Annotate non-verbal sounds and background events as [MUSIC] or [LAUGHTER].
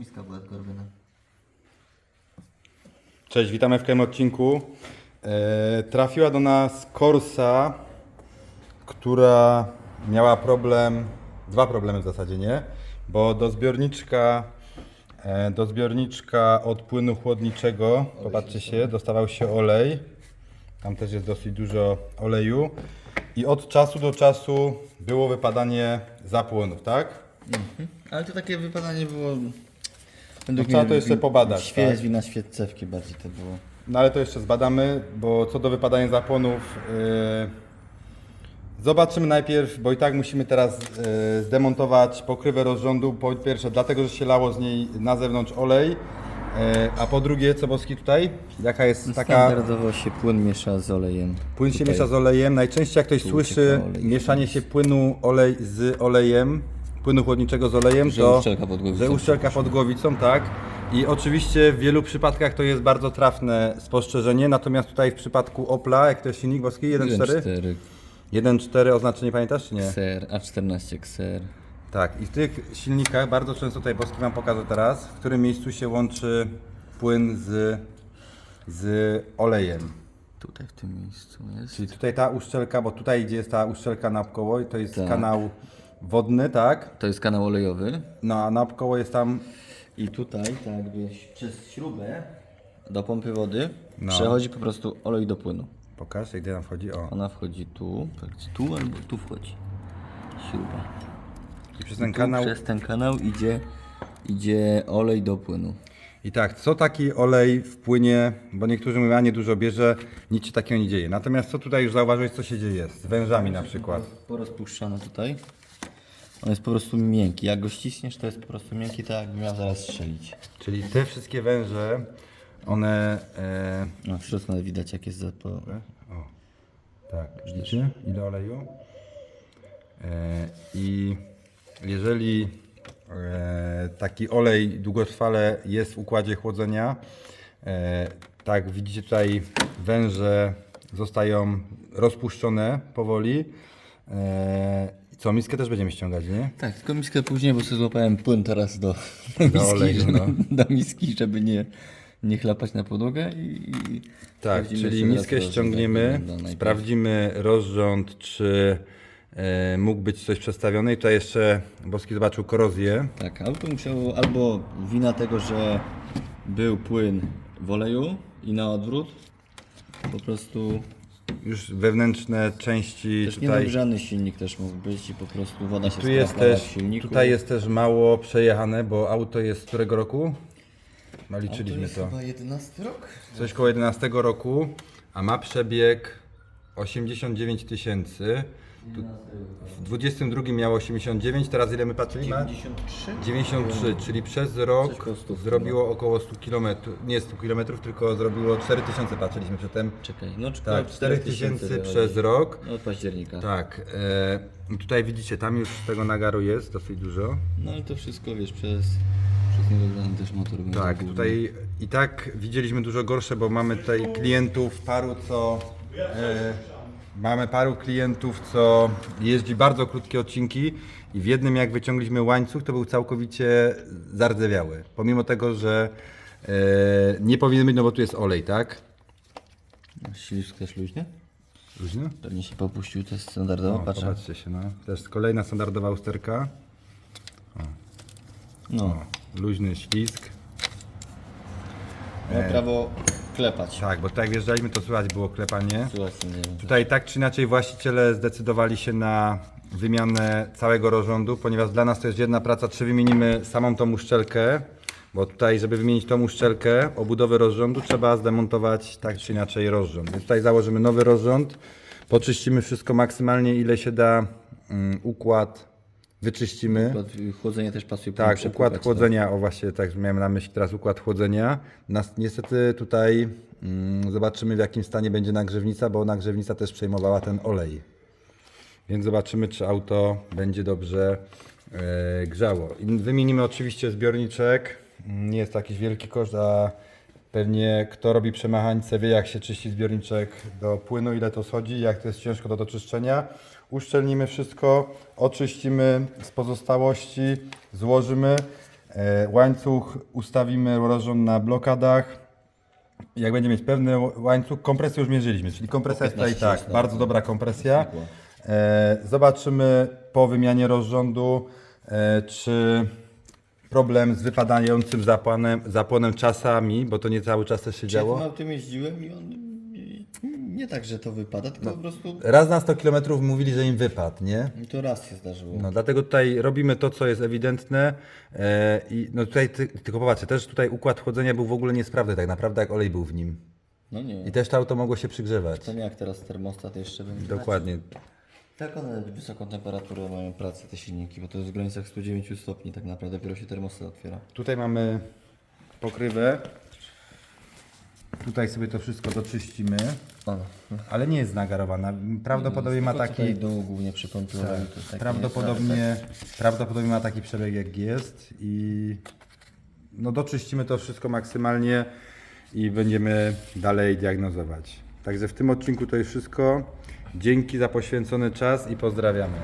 miska była. Cześć, witamy w kolejnym odcinku. E, trafiła do nas Corsa, która miała problem, dwa problemy w zasadzie, nie? Bo do zbiorniczka, e, do zbiorniczka od płynu chłodniczego, popatrzcie się, dostawał się olej. Tam też jest dosyć dużo oleju. I od czasu do czasu było wypadanie zapłonów, tak? Ale to takie wypadanie było... No trzeba to jeszcze pobadać, Świec, tak? wina świecewki bardziej to było. No ale to jeszcze zbadamy, bo co do wypadania zapłonów, yy, zobaczymy najpierw, bo i tak musimy teraz yy, zdemontować pokrywę rozrządu. Po pierwsze, dlatego, że się lało z niej na zewnątrz olej, yy, a po drugie, co Boski tutaj? Jaka jest taka... Standardowo się płyn miesza z olejem. Płyn się Tutaj. miesza z olejem. Najczęściej jak ktoś Tu słyszy mieszanie się płynu olej z olejem, płynu chłodniczego z olejem, Że to uszczelka pod głowicą. że uszczelka pod głowicą, tak. I oczywiście w wielu przypadkach to jest bardzo trafne spostrzeżenie, natomiast tutaj w przypadku Opla, jak to jest silnik boski 1.4? 1.4 1.4 oznaczenie pamiętasz czy nie? kser, A14 kser. Tak, i w tych silnikach bardzo często tutaj boski Wam pokażę teraz, w którym miejscu się łączy płyn z, z olejem. Tutaj w tym miejscu jest. Czyli tutaj ta uszczelka, bo tutaj gdzie jest ta uszczelka naokoło, to jest Tak. kanał wodny, tak? To jest kanał olejowy. No a naokoło jest tam, I tutaj, tak jakby przez śrubę do pompy wody No. przechodzi po prostu olej do płynu. pokaż, gdzie nam wchodzi, o. Ona wchodzi tu, tak, tu albo tu wchodzi. Śruba. I przez ten Tu kanał, Przez ten kanał idzie, idzie olej do płynu. i tak, co taki olej wpłynie, bo niektórzy mówią, a nie dużo bierze, nic się takiego nie dzieje. Natomiast co tutaj już zauważyłeś, co się dzieje z wężami na przykład. Porozpuszczane tutaj. On jest po prostu miękki. Jak go ściśniesz, to jest po prostu miękki, tak jakby miał zaraz strzelić. Czyli te wszystkie węże, one, e, No, widać, jak jest zapał. o, tak, widzicie ile oleju? E, I jeżeli e, taki olej długotrwale jest w układzie chłodzenia, e, tak widzicie tutaj węże zostają rozpuszczone powoli. E, co, miskę też będziemy ściągać, nie? Tak, tylko miskę później, bo sobie złapałem płyn teraz do, do miski, oleju, żeby, no. [LAUGHS] do miski, żeby nie, nie chlapać na podłogę i... i Tak, czyli miskę ściągniemy, sprawdzimy rozrząd, czy e, mógł być coś przestawione. I tutaj jeszcze Boski zobaczył korozję. Tak, auto musiało albo wina tego, że był płyn w oleju i na odwrót, po prostu Już wewnętrzne części też tutaj. niedogrzany silnik też mógł być i po prostu woda się Tu jest też, w silniku. tutaj jest też mało przejechane, bo auto jest z którego roku? No liczyliśmy jest to. chyba 11 rok? Coś koło 11 roku, a ma przebieg 89 tysięcy. W 22 miało 89, teraz ile my patrzyliśmy? 93? 93, czyli przez rok koło 100 zrobiło około 100 km, nie 100 km, tylko zrobiło 4000 patrzyliśmy przedtem. Czekaj, no Tak, 4000 przez rok. No od października. Tak, e, tutaj widzicie, tam już tego nagaru jest dosyć dużo. No ale to wszystko wiesz przez, też motor. Tak, tutaj i tak widzieliśmy dużo gorsze, bo mamy tutaj klientów paru, co e, mamy paru klientów, co jeździ bardzo krótkie odcinki i w jednym jak wyciągliśmy łańcuch, to był całkowicie zardzewiały. Pomimo tego, że e, nie powinien być, no bo tu jest olej, tak? Śliwsk też luźny? Luźno? Pewnie się popuścił, to jest standardowo, O, patrzę. popatrzcie się, no. To jest kolejna standardowa usterka. No, Luźny ślizg. ma prawo klepać. Tak, bo tutaj jak wjeżdżaliśmy, to słychać było klepanie. Słuchaj, nie wiem. Tutaj tak czy inaczej właściciele zdecydowali się na wymianę całego rozrządu, ponieważ dla nas to jest jedna praca, czy wymienimy samą tą uszczelkę, bo tutaj, żeby wymienić tą uszczelkę, obudowę rozrządu, trzeba zdemontować tak czy inaczej rozrząd. Więc tutaj założymy nowy rozrząd, poczyścimy wszystko maksymalnie ile się da, um, układ wyczyścimy. Układ chłodzenia też pasuje. Tak, układ chłodzenia, o właśnie tak miałem na myśli teraz układ chłodzenia. Nas, niestety tutaj mm, zobaczymy w jakim stanie będzie nagrzewnica, bo nagrzewnica też przejmowała ten olej. Więc zobaczymy czy auto będzie dobrze e, grzało. Wymienimy oczywiście zbiorniczek. Nie jest to jakiś wielki koszt, a pewnie kto robi przemachańce wie jak się czyści zbiorniczek do płynu, ile to schodzi, jak to jest ciężko do doczyszczenia. Uszczelnimy wszystko, oczyścimy z pozostałości, złożymy. E, łańcuch ustawimy rozrząd na blokadach. Jak będzie mieć pewny łańcuch, kompresję już mierzyliśmy, czyli kompresja jest tutaj 15 tak, bardzo dobra kompresja. E, zobaczymy po wymianie rozrządu, e, czy problem z wypadającym zapłonem, zapłonem czasami, bo to nie cały czas też się Ja działo. tym autem jeździłem i on nie, tak, że to wypada, tylko po prostu Raz na 100 km mówili, że im wypadł, nie? to raz się zdarzyło. No, dlatego tutaj robimy to, co jest ewidentne e, i no tutaj ty, tylko popatrzcie, też tutaj układ chłodzenia był w ogóle niesprawny tak naprawdę, jak olej był w nim. No nie. I też to auto mogło się przygrzewać. To nie jak teraz termostat jeszcze będzie. Dokładnie. Tak one wysoką temperaturę mają pracę te silniki, bo to jest w granicach 109 stopni tak naprawdę dopiero się termostat otwiera. Tutaj mamy pokrywę. Tutaj sobie to wszystko doczyścimy, ale nie jest nagarowana. Prawdopodobnie ma taki... Dół głównie przy kontrolerze. Tak, prawdopodobnie, prawdopodobnie ma taki przebieg jak jest i no doczyścimy to wszystko maksymalnie i będziemy dalej diagnozować. Także w tym odcinku to jest wszystko. Dzięki za poświęcony czas i pozdrawiamy.